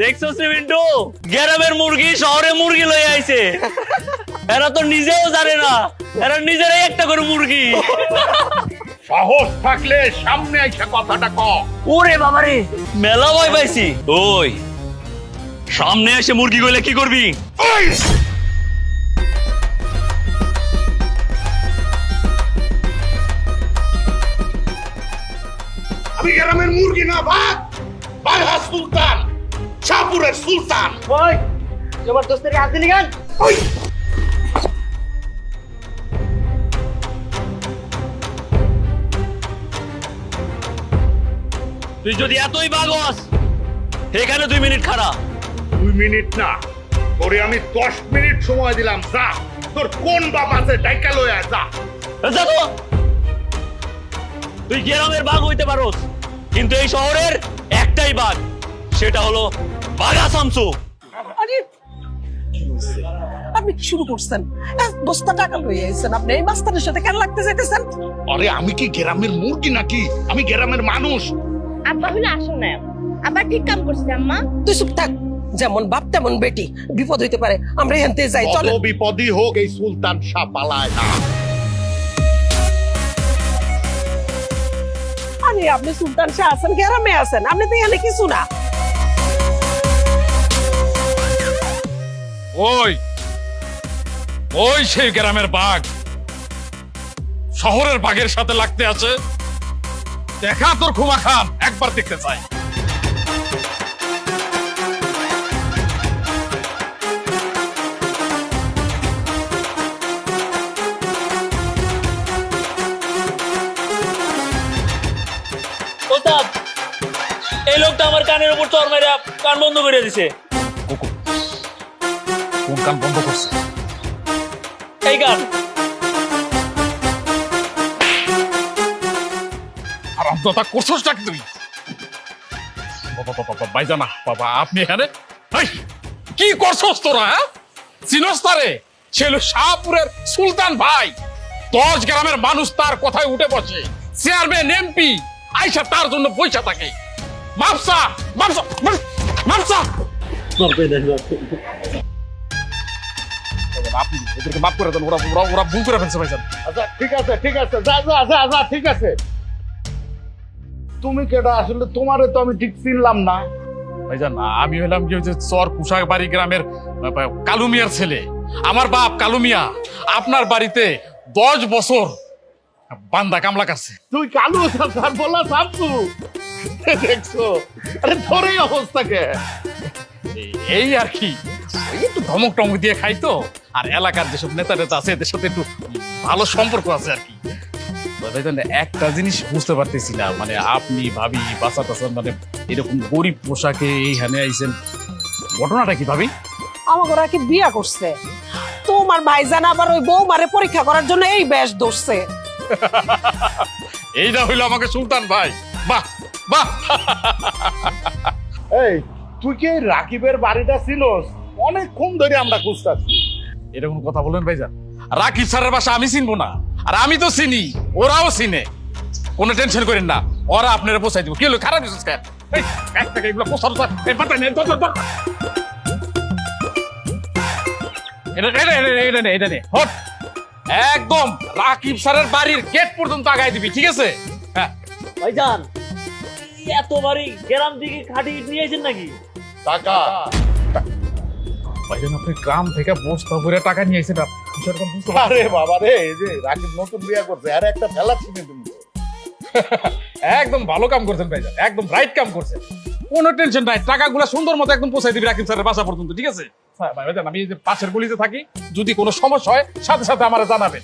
দেখছ শ্রীমিন্টু গ্রামের মুরগি শহরে মুরগি লই আইছে। এরা তো নিজেও জানে না। এরা নিজেরাই একটা করে মুরগি। সাহস থাকলে সামনে আইসা কথাটা ক ওরে বাবারে মেলা ভয় পাইছি। ওই সামনে এসে মুরগি গলে কি করবি? ওই! আমি গ্রামের মুরগি না ভাত বাঘা সুলতান। শাহপুরের সুলতান। ওই জবরদস্তের হাত দিলি গান। ওই! তুই যদি এতই বাগস এখানে দুই মিনিট খাড়া। দুই মিনিট না তোরে আমি দশ মিনিট সময় দিলাম যা। তোর কোন বাপ আছে ডাইকা লয়া যা। যা তো। তুই গ্রামের বাঘ হইতে পারোস কিন্তু এই শহরের একটাই বাঘ সেটা হলো শামসু আরে আপনি কি শুরু করছেন? এক বস্তা টাকা লইয়া আইছেন আপনি এই মাস্টারের সাথে কেন লাগতে যাইতেছেন? আরে আমি কি গ্রামের মুরগি নাকি? আমি গ্রামের মানুষ। আব্বা হলো আসল আব্বা ঠিক কাম করছে আম্মা। তুই চুপ থাক। যেমন বাপ তেমন বেটি। বিপদ হইতে পারে আমরা এখান থেকে যাই চলো বিপদই হোক এই সুলতান শাহ পালায় না। আরে আপনি সুলতান শাহ আছেন গ্রামে আছেন। আপনি তো এখানে কিছু না। ওই ওই সেই গ্রামের বাঘ। শহরের বাঘের সাথে লাগতে আছে। দেখা তোর খুমা খান একবার দেখতে চাই। এই লোকটা আমার কানের উপর চর মেরে কান বন্ধ করে দিছে। কোন কান বন্ধ করছে এই গান আর অন্ততা করছোস নাকি তুই? বাবা বাবা বাবা বাইজানা বাবা আপনি এখানে? এই, কি করছোস তোরা হ্যাঁ? চিনস তারে সে শাহপুরের সুলতান ভাই। দশ গ্রামের মানুষ তার কথায় উঠে বসে। চেয়ারম্যান এমপি আইসা তার জন্য পয়সা থাকে। মাপসা মাপসা মাপসা আপনি এদেরকে মাফ করে দেন ওরা ওরা ওরা ভুল করে ফেলছে ভাইজান। আচ্ছা ঠিক আছে ঠিক আছে যা যা যা যা ঠিক আছে। তুমি কেটা আসলে তোমারে তো আমি ঠিক চিনলাম না। ভাইজান আমি হলাম কি হচ্ছে চর কুশাকবাড়ি গ্রামের কালুমিয়ার ছেলে। আমার বাপ কালুমিয়া আপনার বাড়িতে দশ বছর বান্দা কামলা কাছে তুই কালু স্যার বলা সামসু দেখছ? আরে তোরই অবস্থা কে? এই আর কি। একটু ধমক টমক দিয়ে খাই তো। আর এলাকার যেসব নেতা নেতা আছে এদের সাথে একটু ভালো সম্পর্ক আছে আর কি। একটা জিনিস বুঝতে পারতেছি না মানে আপনি ভাবি বাসা টাসা মানে এরকম গরিব পোশাকে এইখানে আইছেন ঘটনাটা কি ভাবি? আমাকে ওরা কি বিয়া করছে? তোমার ভাইজান আবার ওই বৌমারে পরীক্ষা করার জন্য এই বেশ ধরছে। এইটা হইল আমাকে সুলতান ভাই। বাহ বাহ। এই তুই কি রাকিবের বাড়িটা ছিলস? অনেকক্ষণ ধরে আমরা খুঁজতাছি এরকম কথা বলেন ভাইজান। রাকিব স্যারের বাসা আমি চিনবো না। আর আমি তো চিনি ওরাও চিনে। কোনো টেনশন করেন না ওরা আপনারা পোষাই দিব। কি হলো খারাপ বিশেষ কেন স্যার একদম রাকিব স্যারের বাড়ির গেট পর্যন্ত আগায় দিবি ঠিক আছে? হ্যাঁ। ভাইজান এত বাড়ি গ্রাম দিকে খাটি নিয়ে নাকি? টাকা। ভাইজান আপনি গ্রাম থেকে বস্তা ভরে টাকা নিয়ে এসে বুঝতে আরে বাবা রে এই যে রাকিব নতুন বিয়া করছে আরে একটা ফেলা ছিনে তুমি। একদম ভালো কাম করছেন ভাইজান একদম রাইট কাম করছেন। কোনো টেনশন নাই টাকাগুলো সুন্দর মতো একদম পৌঁছাই দিবি রাকিব স্যারের বাসা পর্যন্ত ঠিক আছে? হ্যাঁ, ভাইজান আমি যে পাশের গলিতে থাকি যদি কোনো সমস্যা হয় সাথে সাথে আমার জানাবেন।